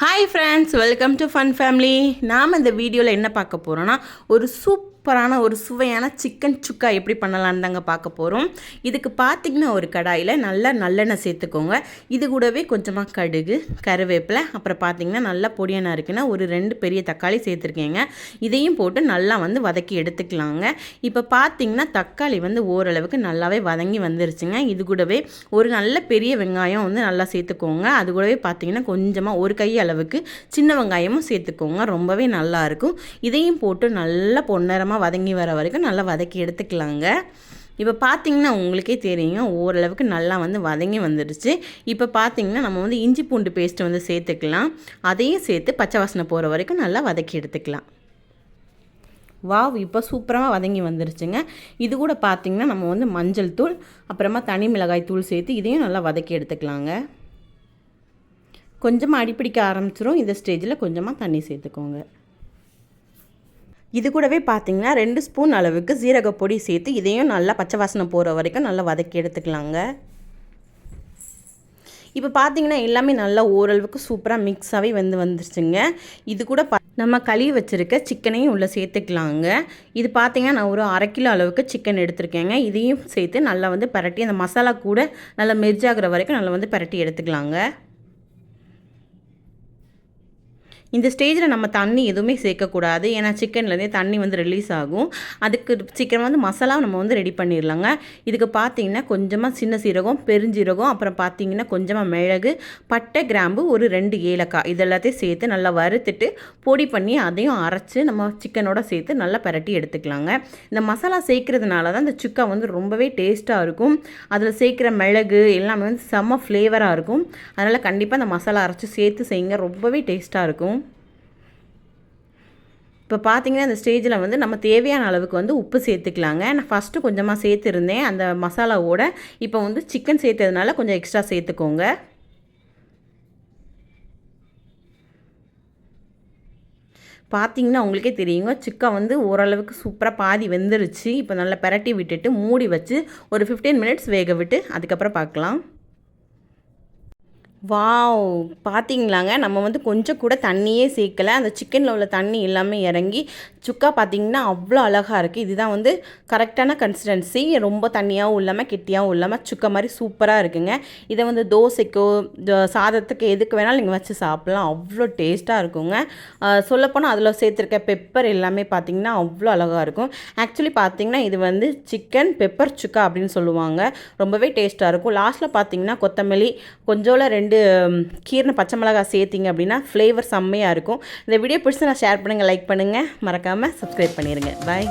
Hi friends welcome to fun family நாம் இந்த வீடியோவில் என்ன பார்க்க போகிறோன்னா ஒரு சூப்பரான ஒரு சுவையான சிக்கன் சுக்கா எப்படி பண்ணலான்னு தாங்க பார்க்க போகிறோம் இதுக்கு பார்த்திங்கன்னா ஒரு கடாயில் நல்லா நல்லெண்ணெய் சேர்த்துக்கோங்க. இது கூடவே கொஞ்சமாக கடுகு கருவேப்பிலை அப்புறம் பார்த்திங்கன்னா நல்லா பொடியெண்ணெய் இருக்குன்னா ஒரு ரெண்டு பெரிய தக்காளி சேர்த்துருக்கேங்க. இதையும் போட்டு நல்லா வந்து வதக்கி எடுத்துக்கலாங்க. இப்போ பார்த்திங்கன்னா தக்காளி வந்து ஓரளவுக்கு நல்லாவே வதங்கி வந்துருச்சுங்க. இது கூடவே ஒரு நல்ல பெரிய வெங்காயம் வந்து நல்லா சேர்த்துக்கோங்க. அது கூடவே பார்த்திங்கன்னா கொஞ்சமாக ஒரு கை அளவுக்கு சின்ன வெங்காயமும் சேர்த்துக்கோங்க. ரொம்பவே நல்லாயிருக்கும் இதையும் போட்டு நல்லா பொன்னரமாக வதங்கி வர வரைக்கும் நல்லா வதக்கி எடுத்துக்கலாங்க. இப்போ பார்த்தீங்கன்னா உங்களுக்கே தெரியும் ஓரளவுக்கு நல்லா வந்து வதங்கி வந்துடுச்சு. இப்போ பார்த்தீங்கன்னா நம்ம வந்து இஞ்சி பூண்டு பேஸ்ட்டு வந்து சேர்த்துக்கலாம். அதையும் சேர்த்து பச்சை வாசனை போகிற வரைக்கும் நல்லா வதக்கி எடுத்துக்கலாம். வாவ் இப்போ சூப்பராக வதங்கி வந்துருச்சுங்க. இது கூட பார்த்திங்கன்னா நம்ம வந்து மஞ்சள் தூள் அப்புறமா தனி மிளகாய் தூள் சேர்த்து இதையும் நல்லா வதக்கி எடுத்துக்கலாங்க. கொஞ்சமாக அடிப்பிடிக்க ஆரம்பிச்சிரும். இந்த ஸ்டேஜில் கொஞ்சமாக தண்ணி சேர்த்துக்கோங்க. இது கூடவே பார்த்திங்கன்னா ரெண்டு ஸ்பூன் அளவுக்கு ஜீரகப்பொடி சேர்த்து இதையும் நல்லா பச்சை வாசனை போகிற வரைக்கும் நல்லா வதக்கி எடுத்துக்கலாங்க. இப்போ பார்த்தீங்கன்னா எல்லாமே நல்லா ஓரளவுக்கு சூப்பராக மிக்ஸாகவே வந்து வந்துருச்சுங்க. இது கூட பா நம்ம கழுவி வச்சுருக்க சிக்கனையும் உள்ளே சேர்த்துக்கலாங்க. இது பார்த்தீங்கன்னா நான் ஒரு அரை கிலோ அளவுக்கு சிக்கன் எடுத்திருக்கேங்க. இதையும் சேர்த்து நல்லா வந்து பரட்டி அந்த மசாலா கூட நல்லா மெர்ஜாகிற வரைக்கும் நல்லா வந்து பரட்டி எடுத்துக்கலாங்க. இந்த ஸ்டேஜில் நம்ம தண்ணி எதுவுமே சேர்க்கக்கூடாது. ஏன்னா சிக்கன்லேருந்தே தண்ணி வந்து ரிலீஸ் ஆகும். அதுக்கு சீக்கிரம் வந்து மசாலா நம்ம வந்து ரெடி பண்ணிடலாங்க. இதுக்கு பார்த்தீங்கன்னா கொஞ்சமாக சின்ன சீரகம் பெருஞ்சீரகம் அப்புறம் பார்த்தீங்கன்னா கொஞ்சமாக மிளகு பட்டை கிராம்பு ஒரு ரெண்டு ஏலக்காய். இதெல்லாத்தையும் சேர்த்து நல்லா வறுத்துட்டு பொடி பண்ணி அதையும் அரைச்சி நம்ம சிக்கனோட சேர்த்து நல்லா பரட்டி எடுத்துக்கலாங்க. இந்த மசாலா சேர்க்கறதுனால தான் இந்த சுக்கா வந்து ரொம்பவே டேஸ்ட்டாக இருக்கும். அதில் சேர்க்குற மிளகு எல்லாமே வந்து செம்ம ஃப்ளேவராக இருக்கும். அதனால் கண்டிப்பாக அந்த மசாலா அரைச்சி சேர்த்து செய்யுங்க. ரொம்பவே டேஸ்ட்டாக இருக்கும். இப்போ பார்த்தீங்கன்னா இந்த ஸ்டேஜில் வந்து நம்ம தேவையான அளவுக்கு வந்து உப்பு சேர்த்துக்கலாங்க. நான் ஃபஸ்ட்டு கொஞ்சமாக சேர்த்துருந்தேன். அந்த மசாலாவோட இப்போ வந்து சிக்கன் சேர்த்ததுனால கொஞ்சம் எக்ஸ்ட்ரா சேர்த்துக்கோங்க. பார்த்தீங்கன்னா உங்களுக்கே தெரியுங்க சிக்கன் வந்து ஓரளவுக்கு சூப்பராக பாதி வெந்துருச்சு. இப்போ நல்லா பரட்டி விட்டுட்டு மூடி வச்சு ஒரு ஃபிஃப்டீன் மினிட்ஸ் வேக விட்டு அதுக்கப்புறம் பார்க்கலாம். வாவ் பார்த்தீங்களாங்க நம்ம வந்து கொஞ்சம் கூட தண்ணியே சேர்க்கலை. அந்த சிக்கனில் உள்ள தண்ணி எல்லாமே இறங்கி சுக்கா பார்த்திங்கன்னா அவ்வளோ அழகாக இருக்குது இதுதான் வந்து கரெக்டான கன்சிஸ்டன்சி ரொம்ப தண்ணியாகவும் இல்லாமல் கெட்டியாகவும் இல்லாமல் சுக்கா மாதிரி சூப்பராக இருக்குங்க. இதை வந்து தோசைக்கோ சாதத்துக்கு எதுக்கு வேணாலும் நீங்கள் வச்சு சாப்பிட்லாம். அவ்வளோ டேஸ்ட்டாக இருக்குங்க. சொல்லப்போனால் அதில் சேர்த்துருக்க பெப்பர் எல்லாமே பார்த்திங்கன்னா அவ்வளோ அழகாக இருக்கும். ஆக்சுவலி பார்த்திங்கன்னா இது வந்து சிக்கன் பெப்பர் சுக்கா அப்படின்னு சொல்லுவாங்க. ரொம்பவே டேஸ்ட்டாக இருக்கும். லாஸ்ட்டில் பார்த்திங்கன்னா கொத்தமல்லி கொஞ்சோல ரெண்டு ரெண்டு பச்சை மிளகாய் சேர்த்திங்க அப்படின்னா ஃப்ளேவர் செம்மையாக இருக்கும். இந்த வீடியோ பிடிச்சி நான் ஷேர் பண்ணுங்கள் லைக் பண்ணுங்கள் மறக்காமல் சப்ஸ்கிரைப் பண்ணிடுங்க பாய்